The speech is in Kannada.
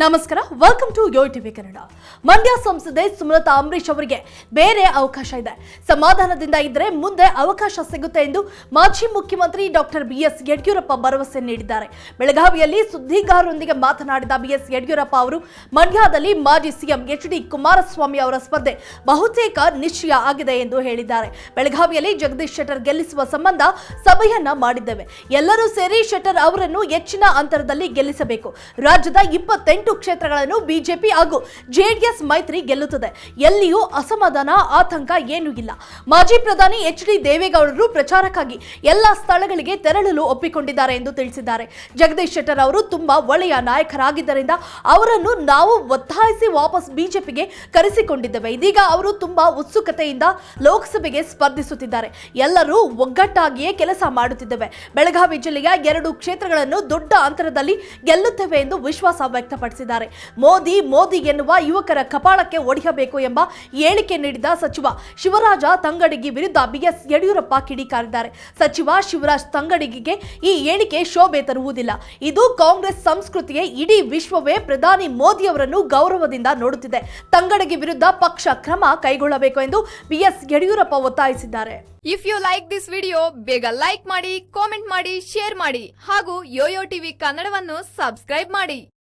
ನಮಸ್ಕಾರ welcome to yo TV Kannada Mandya ಸಂಸದೆ ಸುಮಲತಾ ಅಂಬರೀಶ್ ಅವರಿಗೆ ಬೇರೆ ಅವಕಾಶ ಇದೆ. ಸಮಾಧಾನದಿಂದ ಇದ್ದರೆ ಮುಂದೆ ಅವಕಾಶ ಸಿಗುತ್ತೆ ಎಂದು ಮಾಜಿ ಮುಖ್ಯಮಂತ್ರಿ ಡಾಕ್ಟರ್ ಬಿಎಸ್ ಯಡಿಯೂರಪ್ಪ ಭರವಸೆ ನೀಡಿದ್ದಾರೆ. ಬೆಳಗಾವಿಯಲ್ಲಿ ಸುದ್ದಿಗಾರರೊಂದಿಗೆ ಮಾತನಾಡಿದ ಬಿಎಸ್ ಯಡಿಯೂರಪ್ಪ ಅವರು, ಮಂಡ್ಯದಲ್ಲಿ ಮಾಜಿ ಸಿಎಂ ಎಚ್ ಡಿ ಕುಮಾರಸ್ವಾಮಿ ಅವರ ಸ್ಪರ್ಧೆ ಬಹುತೇಕ ನಿಶ್ಚಯ ಆಗಿದೆ ಎಂದು ಹೇಳಿದ್ದಾರೆ. ಬೆಳಗಾವಿಯಲ್ಲಿ ಜಗದೀಶ್ ಶೆಟ್ಟರ್ ಗೆಲ್ಲಿಸುವ ಸಂಬಂಧ ಸಭೆಯನ್ನ ಮಾಡಿದ್ದೇವೆ. ಎಲ್ಲರೂ ಸೇರಿ ಶೆಟ್ಟರ್ ಅವರನ್ನು ಹೆಚ್ಚಿನ ಅಂತರದಲ್ಲಿ ಗೆಲ್ಲಿಸಬೇಕು. ರಾಜ್ಯದ ಇಪ್ಪತ್ತೆಂಟು ಕ್ಷೇತ್ರಗಳನ್ನು ಬಿಜೆಪಿ ಹಾಗೂ ಜೆಡಿಎಸ್ ಮೈತ್ರಿ ಗೆಲ್ಲುತ್ತದೆ. ಎಲ್ಲಿಯೂ ಅಸಮಾಧಾನ, ಆತಂಕ ಏನೂ ಇಲ್ಲ. ಮಾಜಿ ಪ್ರಧಾನಿ ಎಚ್ ಡಿ ದೇವೇಗೌಡರು ಪ್ರಚಾರಕ್ಕಾಗಿ ಎಲ್ಲ ಸ್ಥಳಗಳಿಗೆ ತೆರಳಲು ಒಪ್ಪಿಕೊಂಡಿದ್ದಾರೆ ಎಂದು ತಿಳಿಸಿದ್ದಾರೆ. ಜಗದೀಶ್ ಶೆಟ್ಟರ್ ಅವರು ತುಂಬಾ ಒಳ್ಳೆಯ ನಾಯಕರಾಗಿದ್ದರಿಂದ ಅವರನ್ನು ನಾವು ಒತ್ತಾಯಿಸಿ ವಾಪಸ್ ಬಿಜೆಪಿಗೆ ಕರೆಸಿಕೊಂಡಿದ್ದೇವೆ. ಇದೀಗ ಅವರು ತುಂಬಾ ಉತ್ಸುಕತೆಯಿಂದ ಲೋಕಸಭೆಗೆ ಸ್ಪರ್ಧಿಸುತ್ತಿದ್ದಾರೆ. ಎಲ್ಲರೂ ಒಗ್ಗಟ್ಟಾಗಿಯೇ ಕೆಲಸ ಮಾಡುತ್ತಿದ್ದೇವೆ. ಬೆಳಗಾವಿ ಜಿಲ್ಲೆಯ ಎರಡು ಕ್ಷೇತ್ರಗಳನ್ನು ದೊಡ್ಡ ಅಂತರದಲ್ಲಿ ಗೆಲ್ಲುತ್ತೇವೆ ಎಂದು ವಿಶ್ವಾಸ ವ್ಯಕ್ತಪಡಿಸಿದ್ದಾರೆ ಮೋದಿ ಮೋದಿ ಎನ್ನುವ ಯುವಕರ ಕಪಾಳಕ್ಕೆ ಒಡೆಯಬೇಕು ಎಂಬ ಹೇಳಿಕೆ ನೀಡಿದ ಸಚಿವ ಶಿವರಾಜ ತಂಗಡಗಿ ವಿರುದ್ಧ ಬಿಎಸ್ ಯಡಿಯೂರಪ್ಪ ಕಿಡಿಕಾರಿದ್ದಾರೆ ಸಚಿವ ಶಿವರಾಜ್ ತಂಗಡಗಿಗೆ ಈ ಹೇಳಿಕೆ ಶೋಭೆ ತರುವುದಿಲ್ಲ. ಇದು ಕಾಂಗ್ರೆಸ್ ಸಂಸ್ಕೃತಿಯೇ ಇಡೀ ವಿಶ್ವವೇ ಪ್ರಧಾನಿ ಮೋದಿ ಅವರನ್ನು ಗೌರವದಿಂದ ನೋಡುತ್ತಿದೆ. ತಂಗಡಗಿ ವಿರುದ್ಧ ಪಕ್ಷ ಕ್ರಮ ಕೈಗೊಳ್ಳಬೇಕು ಎಂದು ಬಿಎಸ್ ಯಡಿಯೂರಪ್ಪ ಒತ್ತಾಯಿಸಿದ್ದಾರೆ. If you like this video ಬೇಗ ಲೈಕ್ ಮಾಡಿ ಕಾಮೆಂಟ್ ಮಾಡಿ ಶೇರ್ ಮಾಡಿ ಹಾಗೂ ಯೋಯೋ ಟಿವಿ ಕನ್ನಡವನ್ನು ಸಬ್ಸ್ಕ್ರೈಬ್ ಮಾಡಿ.